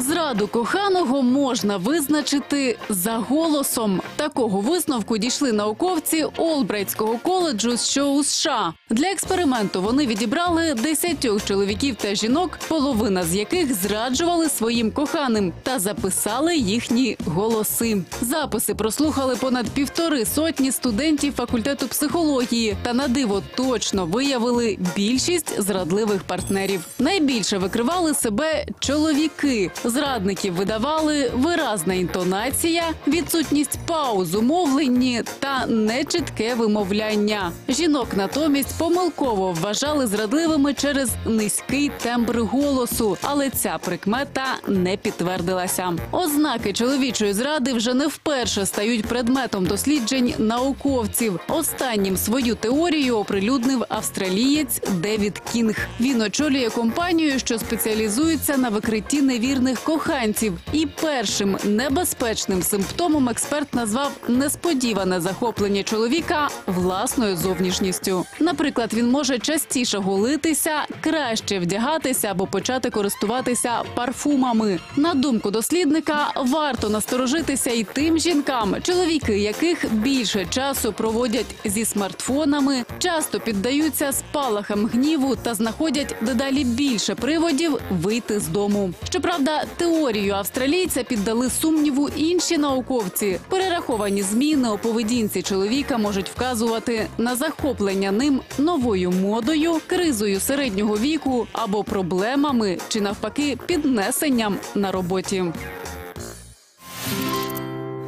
Зраду коханого можна визначити за голосом. Такого висновку дійшли науковці Олбрайтського коледжу, що у США. Для експерименту вони відібрали десятьох чоловіків та жінок, половина з яких зраджували своїм коханим та записали їхні голоси. Записи прослухали понад півтори сотні студентів факультету психології та на диво точно виявили більшість зрадливих партнерів. Найбільше викривали себе чоловіки. Зрадників видавали виразна інтонація, відсутність пауз у мовленні та нечітке вимовляння. Жінок натомість помилково вважали зрадливими через низький тембр голосу, але ця прикмета не підтвердилася. Ознаки чоловічої зради вже не вперше стають предметом досліджень науковців. Останнім свою теорію оприлюднив австралієць Девід Кінг. Він очолює компанію, що спеціалізується на викритті невірних коханців. І першим небезпечним симптомом експерт назвав несподіване захоплення чоловіка власною зовнішністю. Наприклад, він може частіше голитися, краще вдягатися або почати користуватися парфумами. На думку дослідника, варто насторожитися і тим жінкам, чоловіки яких більше часу проводять зі смартфонами, часто піддаються спалахам гніву та знаходять дедалі більше приводів вийти з дому. Щоправда, теорію австралійця піддали сумніву інші науковці. Перераховані зміни у поведінці чоловіка можуть вказувати на захоплення ним новою модою, кризою середнього віку або проблемами чи навпаки піднесенням на роботі.